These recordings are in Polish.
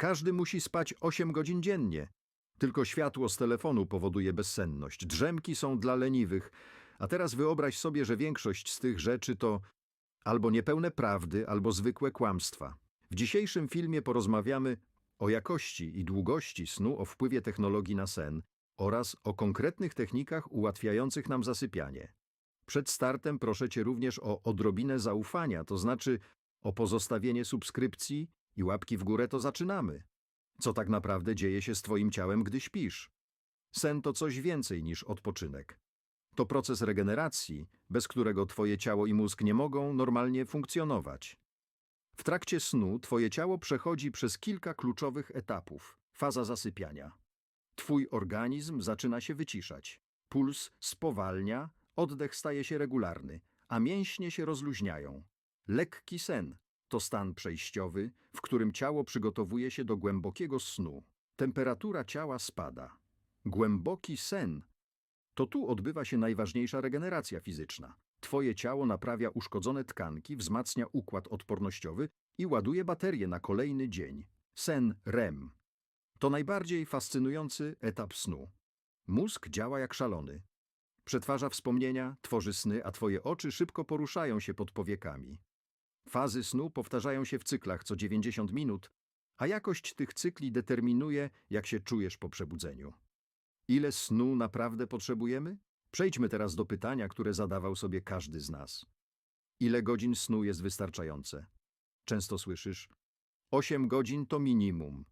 Każdy musi spać 8 godzin dziennie. Tylko światło z telefonu powoduje bezsenność. Drzemki są dla leniwych. A teraz wyobraź sobie, że większość z tych rzeczy to albo niepełne prawdy, albo zwykłe kłamstwa. W dzisiejszym filmie porozmawiamy o jakości i długości snu, o wpływie technologii na sen oraz o konkretnych technikach ułatwiających nam zasypianie. Przed startem proszę Cię również o odrobinę zaufania, to znaczy o pozostawienie subskrypcji i łapki w górę to zaczynamy. Co tak naprawdę dzieje się z Twoim ciałem, gdy śpisz? Sen to coś więcej niż odpoczynek. To proces regeneracji, bez którego Twoje ciało i mózg nie mogą normalnie funkcjonować. W trakcie snu Twoje ciało przechodzi przez kilka kluczowych etapów. Faza zasypiania. Twój organizm zaczyna się wyciszać. Puls spowalnia, oddech staje się regularny, a mięśnie się rozluźniają. Lekki sen to stan przejściowy, w którym ciało przygotowuje się do głębokiego snu. Temperatura ciała spada. Głęboki sen to tu odbywa się najważniejsza regeneracja fizyczna. Twoje ciało naprawia uszkodzone tkanki, wzmacnia układ odpornościowy i ładuje baterie na kolejny dzień. Sen REM to najbardziej fascynujący etap snu. Mózg działa jak szalony. Przetwarza wspomnienia, tworzy sny, a twoje oczy szybko poruszają się pod powiekami. Fazy snu powtarzają się w cyklach co 90 minut, a jakość tych cykli determinuje, jak się czujesz po przebudzeniu. Ile snu naprawdę potrzebujemy? Przejdźmy teraz do pytania, które zadawał sobie każdy z nas. Ile godzin snu jest wystarczające? Często słyszysz: 8 godzin to minimum.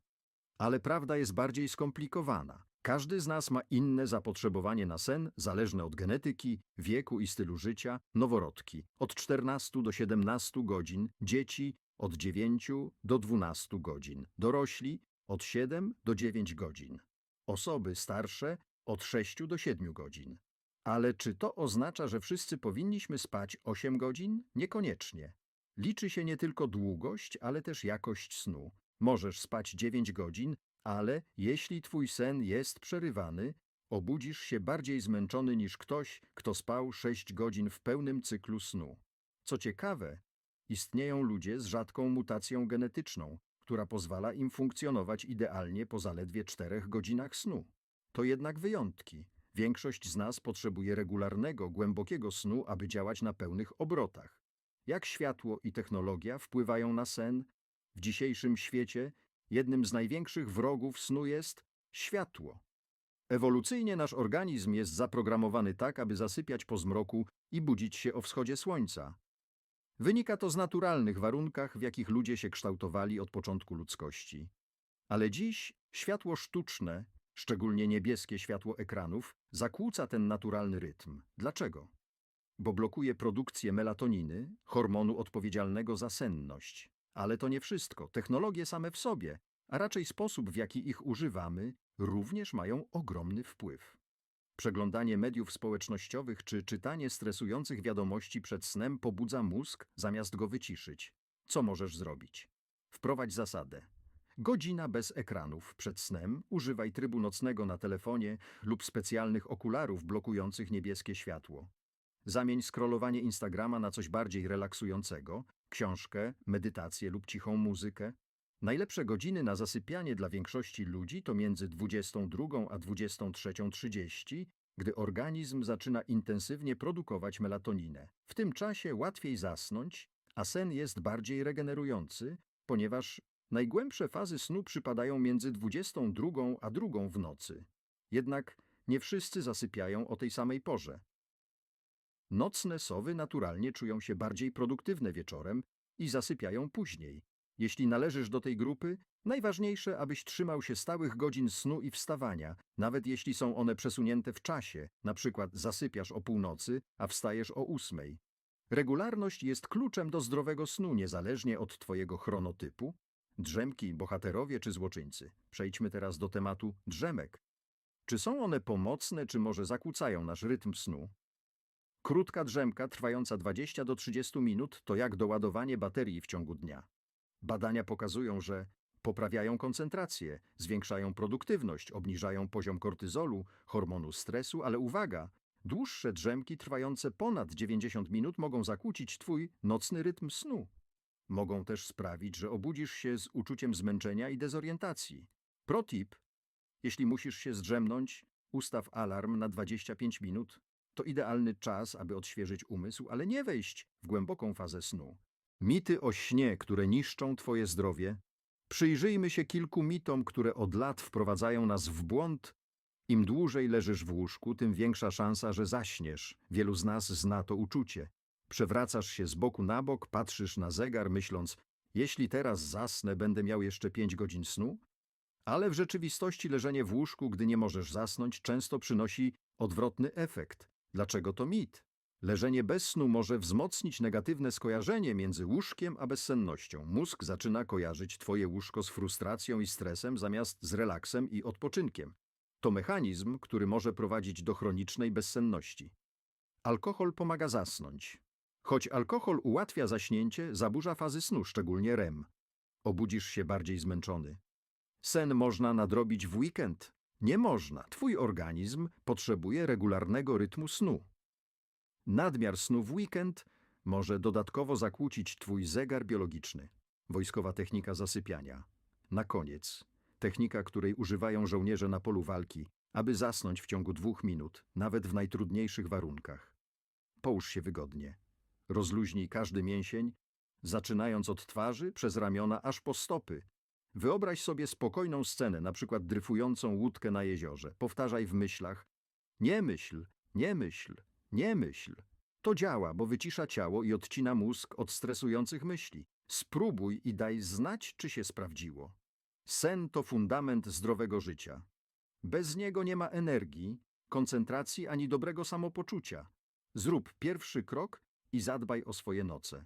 Ale prawda jest bardziej skomplikowana. Każdy z nas ma inne zapotrzebowanie na sen, zależne od genetyki, wieku i stylu życia. Noworodki od 14 do 17 godzin, dzieci od 9 do 12 godzin, dorośli od 7 do 9 godzin, osoby starsze od 6 do 7 godzin. Ale czy to oznacza, że wszyscy powinniśmy spać 8 godzin? Niekoniecznie. Liczy się nie tylko długość, ale też jakość snu. Możesz spać 9 godzin, ale jeśli twój sen jest przerywany, obudzisz się bardziej zmęczony niż ktoś, kto spał 6 godzin w pełnym cyklu snu. Co ciekawe, istnieją ludzie z rzadką mutacją genetyczną, która pozwala im funkcjonować idealnie po zaledwie 4 godzinach snu. To jednak wyjątki. Większość z nas potrzebuje regularnego, głębokiego snu, aby działać na pełnych obrotach. Jak światło i technologia wpływają na sen? W dzisiejszym świecie jednym z największych wrogów snu jest światło. Ewolucyjnie nasz organizm jest zaprogramowany tak, aby zasypiać po zmroku i budzić się o wschodzie słońca. Wynika to z naturalnych warunkach, w jakich ludzie się kształtowali od początku ludzkości. Ale dziś światło sztuczne, szczególnie niebieskie światło ekranów, zakłóca ten naturalny rytm. Dlaczego? Bo blokuje produkcję melatoniny, hormonu odpowiedzialnego za senność. Ale to nie wszystko. Technologie same w sobie, a raczej sposób, w jaki ich używamy, również mają ogromny wpływ. Przeglądanie mediów społecznościowych czy czytanie stresujących wiadomości przed snem pobudza mózg, zamiast go wyciszyć. Co możesz zrobić? Wprowadź zasadę. Godzina bez ekranów przed snem, używaj trybu nocnego na telefonie lub specjalnych okularów blokujących niebieskie światło. Zamień scrollowanie Instagrama na coś bardziej relaksującego, książkę, medytację lub cichą muzykę. Najlepsze godziny na zasypianie dla większości ludzi to między 22 a 23.30, gdy organizm zaczyna intensywnie produkować melatoninę. W tym czasie łatwiej zasnąć, a sen jest bardziej regenerujący, ponieważ najgłębsze fazy snu przypadają między 22 a 2 w nocy. Jednak nie wszyscy zasypiają o tej samej porze. Nocne sowy naturalnie czują się bardziej produktywne wieczorem i zasypiają później. Jeśli należysz do tej grupy, najważniejsze, abyś trzymał się stałych godzin snu i wstawania, nawet jeśli są one przesunięte w czasie, na przykład zasypiasz o północy, a wstajesz o ósmej. Regularność jest kluczem do zdrowego snu, niezależnie od twojego chronotypu. Drzemki, bohaterowie czy złoczyńcy. Przejdźmy teraz do tematu drzemek. Czy są one pomocne, czy może zakłócają nasz rytm snu? Krótka drzemka trwająca 20 do 30 minut to jak doładowanie baterii w ciągu dnia. Badania pokazują, że poprawiają koncentrację, zwiększają produktywność, obniżają poziom kortyzolu, hormonu stresu, ale uwaga, dłuższe drzemki trwające ponad 90 minut mogą zakłócić twój nocny rytm snu. Mogą też sprawić, że obudzisz się z uczuciem zmęczenia i dezorientacji. Protip: jeśli musisz się zdrzemnąć, ustaw alarm na 25 minut. To idealny czas, aby odświeżyć umysł, ale nie wejść w głęboką fazę snu. Mity o śnie, które niszczą Twoje zdrowie. Przyjrzyjmy się kilku mitom, które od lat wprowadzają nas w błąd. Im dłużej leżysz w łóżku, tym większa szansa, że zaśniesz. Wielu z nas zna to uczucie. Przewracasz się z boku na bok, patrzysz na zegar, myśląc, jeśli teraz zasnę, będę miał jeszcze pięć godzin snu? Ale w rzeczywistości leżenie w łóżku, gdy nie możesz zasnąć, często przynosi odwrotny efekt. Dlaczego to mit? Leżenie bez snu może wzmocnić negatywne skojarzenie między łóżkiem a bezsennością. Mózg zaczyna kojarzyć twoje łóżko z frustracją i stresem zamiast z relaksem i odpoczynkiem. To mechanizm, który może prowadzić do chronicznej bezsenności. Alkohol pomaga zasnąć. Choć alkohol ułatwia zaśnięcie, zaburza fazy snu, szczególnie REM. Obudzisz się bardziej zmęczony. Sen można nadrobić w weekend. Nie można. Twój organizm potrzebuje regularnego rytmu snu. Nadmiar snu w weekend może dodatkowo zakłócić twój zegar biologiczny. Wojskowa technika zasypiania. Na koniec, technika, której używają żołnierze na polu walki, aby zasnąć w ciągu dwóch minut, nawet w najtrudniejszych warunkach. Połóż się wygodnie. Rozluźnij każdy mięsień, zaczynając od twarzy, przez ramiona, aż po stopy. Wyobraź sobie spokojną scenę, na przykład dryfującą łódkę na jeziorze. Powtarzaj w myślach. Nie myśl, nie myśl, nie myśl. To działa, bo wycisza ciało i odcina mózg od stresujących myśli. Spróbuj i daj znać, czy się sprawdziło. Sen to fundament zdrowego życia. Bez niego nie ma energii, koncentracji ani dobrego samopoczucia. Zrób pierwszy krok i zadbaj o swoje noce.